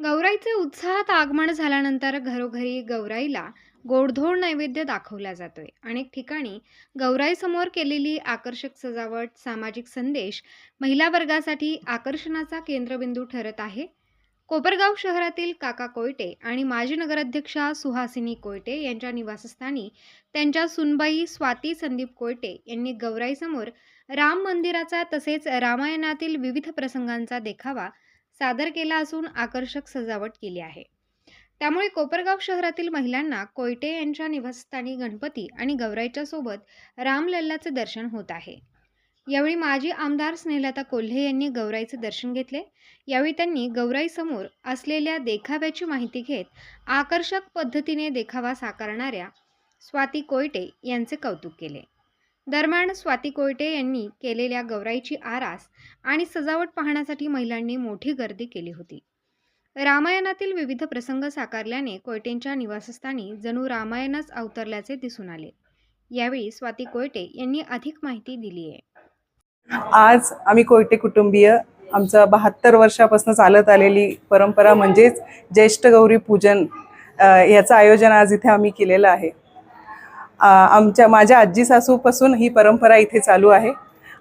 गौराईचे उत्साहात आगमन झाल्यानंतर घरोघरी गौराईला गोडधोड नैवेद्य दाखवला जातोय. अनेक ठिकाणी गौराईसमोर केलेली आकर्षक सजावट सामाजिक संदेश महिला वर्गासाठी आकर्षणाचा केंद्रबिंदू ठरत आहे. कोपरगाव शहरातील काका कोयटे आणि माजी नगराध्यक्षा सुहासिनी कोयटे यांच्या निवासस्थानी त्यांच्या सुनबाई स्वाती संदीप कोयटे यांनी गौराईसमोर राम मंदिराचा तसेच रामायणातील विविध प्रसंगांचा देखावा सादर केला असून आकर्षक सजावट केली आहे. त्यामुळे कोपरगाव शहरातील महिलांना कोयटे यांच्या निवासस्थानी गणपती आणि गौराईच्या सोबत रामलल्लाचं दर्शन होत आहे. यावेळी माजी आमदार स्नेहलता कोल्हे यांनी गौराईचे दर्शन घेतले. यावेळी त्यांनी गौराईसमोर असलेल्या देखाव्याची माहिती घेत आकर्षक पद्धतीने देखावा साकारणाऱ्या स्वाती कोयटे यांचे कौतुक केले. दरम्यान स्वाती कोयटे यांनी केलेल्या गौराईची आरास आणि सजावट पाहण्यासाठी महिलांनी मोठी गर्दी केली होती. रामायणातील विविध प्रसंग साकारल्याने कोयटेंच्या निवासस्थानी जणू रामायणच अवतरल्याचे दिसून आले. यावेळी स्वाती कोयटे यांनी अधिक माहिती दिली आहे. आज आम्ही कोयटे कुटुंबीय आमचं बहात्तर वर्षापासून चालत आलेली परंपरा म्हणजेच ज्येष्ठ गौरी पूजन याचं आयोजन आज इथे आम्ही केलेलं आहे. आमच्या माझ्या आजी सासूपासून ही परंपरा इथे चालू आहे.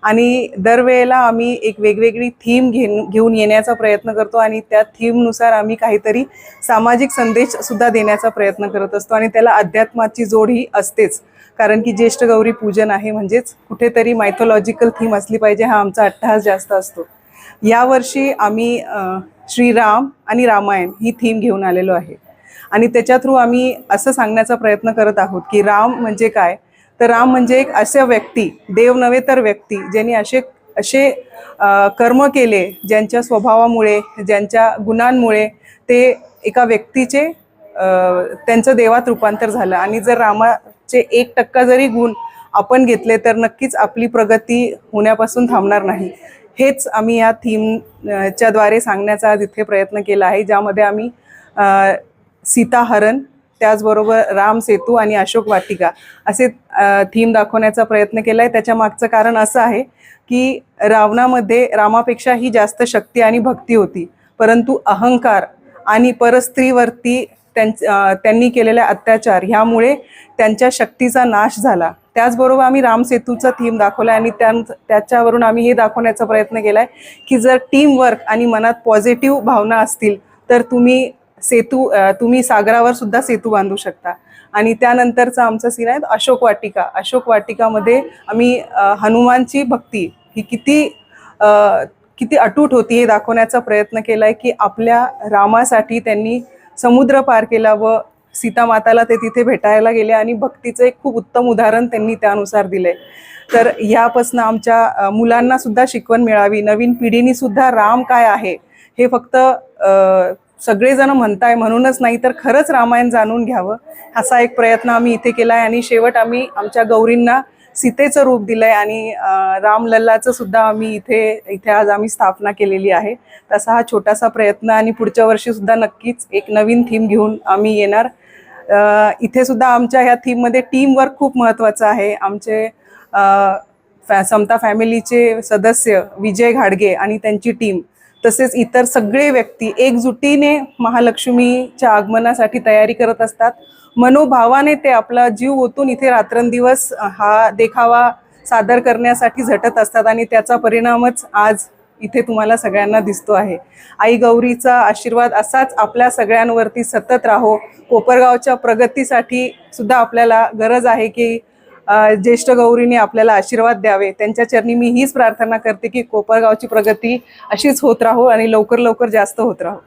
आणि दरवेळेला आम्ही एक वेगवेगळी थीम घेऊन घेऊन येण्याचा प्रयत्न करतो आणि त्या थीमनुसार आम्ही काहीतरी सामाजिक संदेश सुद्धा देण्याचा प्रयत्न करत असतो आणि त्याला अध्यात्माची जोड ही असतेच. कारण की ज्येष्ठ गौरी पूजन आहे म्हणजेच कुठेतरी मायथोलॉजिकल थीम असली पाहिजे हा आमचा अट्टहास जास्त असतो. यावर्षी आम्ही श्रीराम आणि रामायण ही थीम घेऊन आलेलो आहे. आणि त्याच्या थ्रू आम्ही असं सांगण्याचा प्रयत्न करत आहोत की राम म्हणजे काय? तर राम म्हणजे एक असे व्यक्ती देव नव्हे तर व्यक्ती ज्यांनी असे असे कर्म केले ज्यांच्या स्वभावामुळे ज्यांच्या गुणांमुळे ते एका व्यक्तीचे त्यांचं देवात रूपांतर झालं. आणि जर रामाचे एक टक्का जरी गुण आपण घेतले तर नक्कीच आपली प्रगती होण्यापासून थांबणार नाही. हेच आम्ही या थीमच्याद्वारे सांगण्याचा आज इथे प्रयत्न केला आहे ज्यामध्ये आम्ही सीताहरण त्याचबरोबर राम सेतू आणि अशोक वाटिका असे थीम दाखवण्याचा प्रयत्न केला आहे त्याच्या मागचं कारण असं आहे की रावणामध्ये रामापेक्षाही जास्त शक्ती आणि भक्ती होती. परंतु अहंकार आणि परस्त्रीवरती त्यां त्यांनी केलेल्या अत्याचार ह्यामुळे त्यांच्या शक्तीचा नाश झाला. त्याचबरोबर आम्ही रामसेतूचा थीम दाखवला आणि त्या त्याच्यावरून आम्ही हे दाखवण्याचा प्रयत्न केला आहे की जर टीम वर्क आणि मनात पॉझिटिव्ह भावना असतील तर तुम्ही सेतू तुम्ही सागरावर सुद्धा सेतू बांधू शकता. आणि त्यानंतरचा आमचा सीन आहे अशोक वाटिका. अशोक वाटिकामध्ये आम्ही हनुमानची भक्ती ही किती किती अटूट होती हे दाखवण्याचा प्रयत्न केला आहे की आपल्या रामासाठी त्यांनी समुद्र पार केला व सीता माताला ते तिथे भेटायला गेले आणि भक्तीचं एक खूप उत्तम उदाहरण त्यांनी त्यानुसार दिलंय. तर ह्यापासून आमच्या मुलांना सुद्धा शिकवण मिळावी. नवीन पिढीने सुद्धा राम काय आहे हे फक्त सगळेजण म्हणताय म्हणूनच नाही तर खरंच रामायण जाणून घ्यावं. असा एक प्रयत्न आम्ही इथे केला आहे आणि शेवट आम्ही आमच्या गौरींना सीतेचं रूप दिलंय आणि रामलल्लाचं सुद्धा आम्ही इथे इथे आज आम्ही स्थापना केलेली आहे. तसा हा छोटासा प्रयत्न आणि पुढच्या वर्षी सुद्धा नक्कीच एक नवीन थीम घेऊन आम्ही येणार. इथे सुद्धा आमच्या ह्या थीममध्ये टीम वर्क खूप महत्त्वाचं आहे. आमचे फॅ समता फॅमिलीचे सदस्य विजय घाडगे आणि त्यांची टीम तसेच इतर सगळे व्यक्ती एकजुटीने महालक्ष्मीच्या आगमनासाठी तयारी करत असतात. मनोभावाने ते आपला जीव ओतून इथे रात्रंदिवस हा देखावा सादर करण्यासाठी झटत असतात आणि त्याचा परिणामच आज इथे तुम्हाला सगळ्यांना दिसतो आहे. आई गौरीचा आशीर्वाद असाच आपल्या सगळ्यांवरती सतत राहो. कोपरगावच्या प्रगतीसाठी सुद्धा आपल्याला गरज आहे की ज्येष्ठ गौरीने आपल्याला आशीर्वाद द्यावे. त्यांच्या चरणी मी हीच प्रार्थना करते की कोपरगावची प्रगती अशीच होत राहो आणि लवकर लवकर जास्त होत राहो.